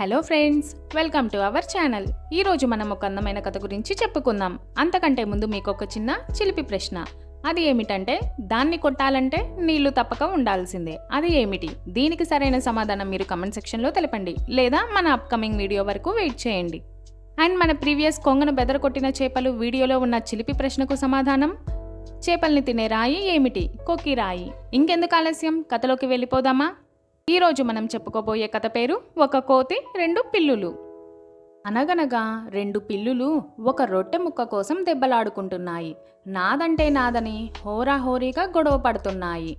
Hello friends welcome to our channel. ఈరోజు మనం ఒక అందమైన కథ గురించి చెప్పుకుందాం. అంతకంటే ముందు మీకు ఒక చిన్న చిలిపి ప్రశ్న. అది ఏమిటంటే దాన్ని కొట్టాలంటే నీళ్ళు తప్పక ఉండాల్సిందే. అది ఏమిటి? దీనికి సరైన సమాధానం మీరు కమెంట్ సెక్షన్లో తెలపండి. లేదా మన అప్కమింగ్ వీడియో వరకు వెయిట్ చేయండి. అండ్ మన ప్రీవియస్ కొంగను బెదరకొట్టిన చేపలు వీడియోలో ఉన్న చిలిపి ప్రశ్నకు సమాధానం? చేపల్ని తినే రాయి ఏమిటి? కొక్కి రాయి. ఇంకెందుకు ఆలస్యం? కథలోకి వెళ్ళిపోదామా? ఈరోజు మనం చెప్పుకోబోయే కథ పేరు ఒక కోతి రెండు పిల్లులు. అనగనగా రెండు పిల్లులు ఒక రొట్టె ముక్క కోసం దెబ్బలాడుకుంటున్నాయి. నాదంటే నాదని హోరాహోరీగా గొడవ పడుతున్నాయి.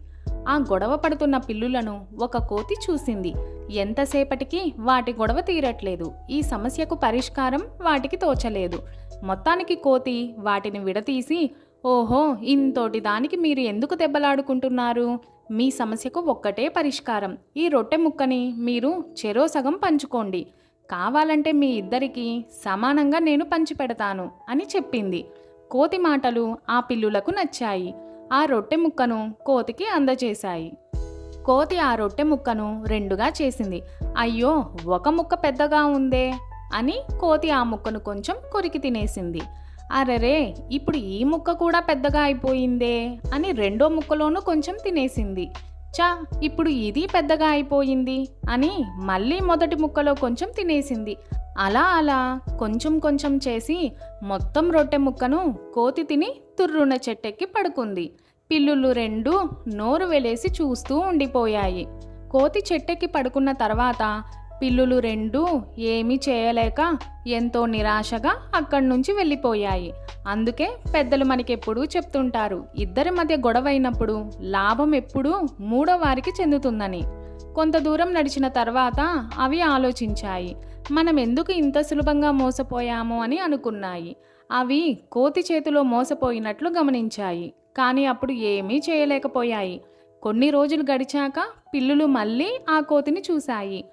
ఆ గొడవ పడుతున్న పిల్లులను ఒక కోతి చూసింది. ఎంతసేపటికి వాటి గొడవ తీరట్లేదు. ఈ సమస్యకు పరిష్కారం వాటికి తోచలేదు. మొత్తానికి కోతి వాటిని విడతీసి ఓహో ఇంతోటి దానికి మీరు ఎందుకు దెబ్బలాడుకుంటున్నారు? మీ సమస్యకు ఒక్కటే పరిష్కారం. ఈ రొట్టె ముక్కని మీరు చెరో సగం పంచుకోండి. కావాలంటే మీ ఇద్దరికీ సమానంగా నేను పంచిపెడతాను అని చెప్పింది. కోతి మాటలు ఆ పిల్లులకు నచ్చాయి. ఆ రొట్టె ముక్కను కోతికి అందజేశాయి. కోతి ఆ రొట్టె ముక్కను రెండుగా చేసింది. అయ్యో ఒక ముక్క పెద్దగా ఉందే అని కోతి ఆ ముక్కను కొంచెం కొరికి తినేసింది. అరెరే ఇప్పుడు ఈ ముక్క కూడా పెద్దగా అయిపోయిందే అని రెండో ముక్కలోనూ కొంచెం తినేసింది. చా ఇప్పుడు ఇది పెద్దగా అయిపోయింది అని మళ్ళీ మొదటి ముక్కలో కొంచెం తినేసింది. అలా అలా కొంచెం కొంచెం చేసి మొత్తం రొట్టె ముక్కను కోతి తిని తుర్రున చెట్టెక్కి పడుకుంది. పిల్లులు రెండు నోరు వెలేసి చూస్తూ ఉండిపోయాయి. కోతి చెట్టెక్కి పడుకున్న తర్వాత పిల్లులు రెండు ఏమీ చేయలేక ఎంతో నిరాశగా అక్కడి నుంచి వెళ్ళిపోయాయి. అందుకే పెద్దలు మనకెప్పుడూ చెప్తుంటారు ఇద్దరి మధ్య గొడవ అయినప్పుడు లాభం ఎప్పుడూ మూడో వారికి చెందుతుందని. కొంత దూరం నడిచిన తర్వాత అవి ఆలోచించాయి మనం ఎందుకు ఇంత సులభంగా మోసపోయాము అని అనుకున్నాయి. అవి కోతి చేతిలో మోసపోయినట్లు గమనించాయి కానీ అప్పుడు ఏమీ చేయలేకపోయాయి. కొన్ని రోజులు గడిచాక పిల్లులు మళ్ళీ ఆ కోతిని చూశాయి.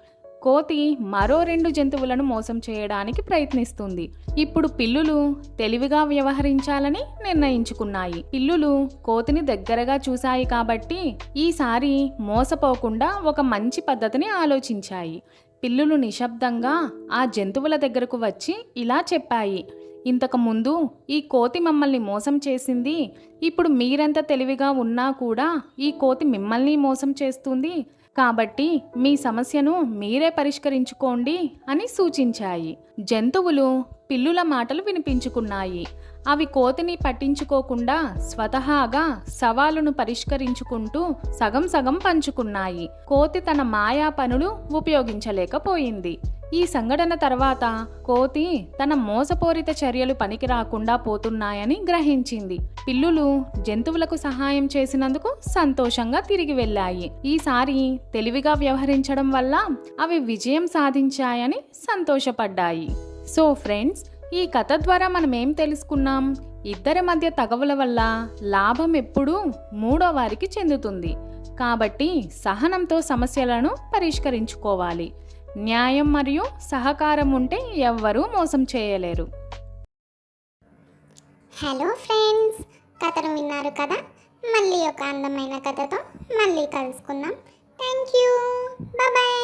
కోతి మరో రెండు జంతువులను మోసం చేయడానికి ప్రయత్నిస్తుంది. ఇప్పుడు పిల్లులు తెలివిగా వ్యవహరించాలని నిర్ణయించుకున్నాయి. పిల్లులు కోతిని దగ్గరగా చూశాయి కాబట్టి ఈసారి మోసపోకుండా ఒక మంచి పద్ధతిని ఆలోచించాయి. పిల్లులు నిశ్శబ్దంగా ఆ జంతువుల దగ్గరకు వచ్చి ఇలా చెప్పాయి. ఇంతకుముందు ఈ కోతి మమ్మల్ని మోసం చేసింది. ఇప్పుడు మీరెంత తెలివిగా ఉన్నా కూడా ఈ కోతి మిమ్మల్ని మోసం చేస్తుంది. కాబట్టి మీ సమస్యను మీరే పరిష్కరించుకోండి అని సూచించాయి. జంతువులు పిల్లుల మాటలు వినిపించుకున్నాయి. అవి కోతిని పట్టించుకోకుండా స్వతహాగా సవాలును పరిష్కరించుకుంటూ సగం సగం పంచుకున్నాయి. కోతి తన మాయా పనులు ఉపయోగించలేకపోయింది. ఈ సంఘటన తర్వాత కోతి తన మోసపూరిత చర్యలు పనికి రాకుండా పోతున్నాయని గ్రహించింది. పిల్లులు జంతువులకు సహాయం చేసినందుకు సంతోషంగా తిరిగి వెళ్ళాయి. ఈసారి తెలివిగా వ్యవహరించడం వల్ల అవి విజయం సాధించాయని సంతోషపడ్డాయి. సో ఫ్రెండ్స్ ఈ కథ ద్వారా మనం ఏం తెలుసుకున్నాం? ఇద్దరి మధ్య తగవుల వల్ల లాభం ఎప్పుడూ మూడో వారికి చెందుతుంది. కాబట్టి సహనంతో సమస్యలను పరిష్కరించుకోవాలి. న్యాయం మరియు సహకారం ఉంటే ఎవ్వరూ మోసం చేయలేరు. హలో ఫ్రెండ్స్ కథను విన్నారు కదా? మళ్ళీ ఒక అందమైన కథతో మళ్ళీ కలుసుకుందాం. Thank you bye